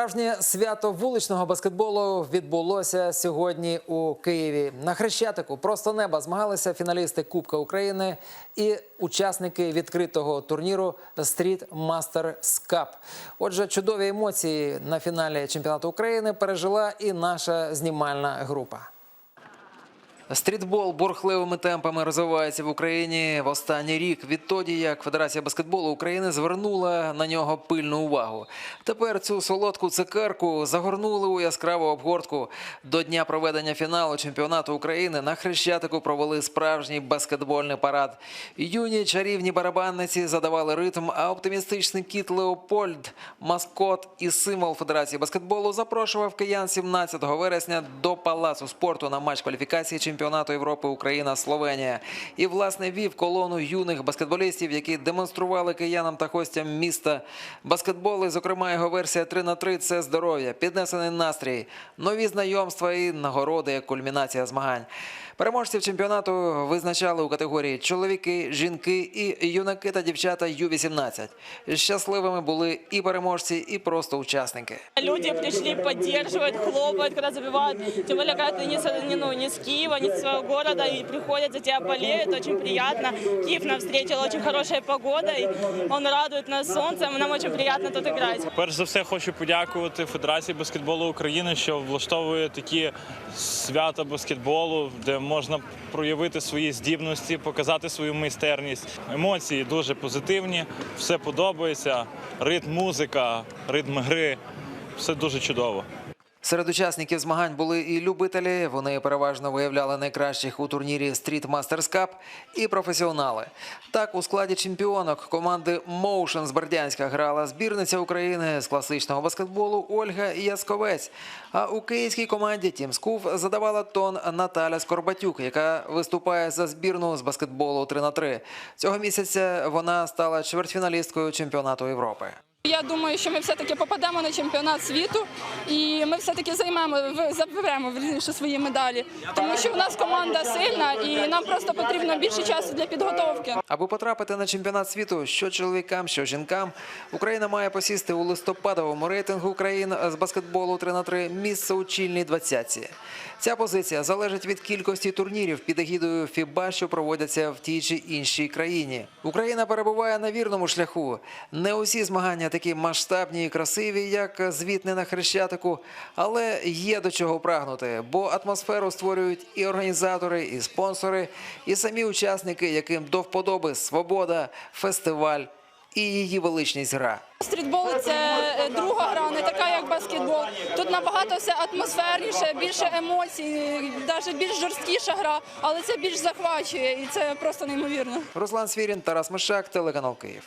Справжнє свято вуличного баскетболу відбулося сьогодні у Києві. На Хрещатику просто неба змагалися фіналісти Кубка України і учасники відкритого турніру Street Masters Cup. Отже, чудові емоції на фіналі чемпіонату України пережила і наша знімальна група. Стрітбол бурхливими темпами розвивається в Україні в останній рік. Відтоді, як Федерація баскетболу України звернула на нього пильну увагу. Тепер цю солодку цикерку загорнули у яскраву обгортку. До дня проведення фіналу чемпіонату України на Хрещатику провели справжній баскетбольний парад. Юні чарівні барабанниці задавали ритм, а оптимістичний кіт Леопольд, маскот і символ Федерації баскетболу, запрошував киян 17 вересня до палацу спорту на матч кваліфікації чемпіонату Європи Україна Словенія. І власне вів колону юних баскетболістів, які демонстрували киянам та гостям міста баскетболи. Зокрема, його версія 3 на 3 – це здоров'я, піднесений настрій, нові знайомства і нагороди як кульмінація змагань. Переможців чемпіонату визначали у категорії чоловіки, жінки і юнаки та дівчата Ю-18. Щасливими були і переможці, і просто учасники. Люди пришли, поддерживают, хлопают, когда забивают. Тем более, когда ты не, ну, не с Киева, не с своего города, и приходят за тебя болеют, очень приятно. Киев нам встретил очень хорошей погодой, он радует нас солнцем, нам очень приятно тут играть. Перш за все хочу подякувати Федерації баскетболу України, що влаштовує такі свята баскетболу, де можна проявити свої здібності, показати свою майстерність. Емоції дуже позитивні, все подобається. Ритм, музика, ритм гри все дуже чудово. Серед учасників змагань були і любителі. Вони переважно виявляли найкращих у турнірі Street Masters Cup і професіонали. Так, у складі чемпіонок команди Motion з Бердянська грала збірниця України з класичного баскетболу Ольга Ясковець. А у київській команді Тім Скуф задавала тон Наталя Скорбатюк, яка виступає за збірну з баскетболу 3 на 3 Цього місяця вона стала чвертьфіналісткою чемпіонату Європи. Я думаю, що ми все-таки попадемо на чемпіонат світу і ми все-таки займемо, в- заберемо вірніше, свої медалі. Тому що у нас команда сильна і нам просто потрібно більше часу для підготовки. Аби потрапити на чемпіонат світу, що чоловікам, що жінкам, Україна має посісти у листопадовому рейтингу країн з баскетболу 3 на 3 місце у чільній двадцятці. Ця позиція залежить від кількості турнірів під егідою ФІБА, що проводяться в тій чи іншій країні. Україна перебуває на вірному шляху. Не усі змагання такі масштабні і красиві, як звітне на Хрещатику, але є до чого прагнути, бо атмосферу створюють і організатори, і спонсори, і самі учасники, яким до вподоби свобода, фестиваль і її величність гра. Стрітбол це е, друга гра, не така як баскетбол. Тут набагато все атмосферніше, більше емоцій, навіть більш жорсткіша гра, але це більш захвачує і це просто неймовірно. Руслан Свірін, Тарас Мишак, телеканал Київ.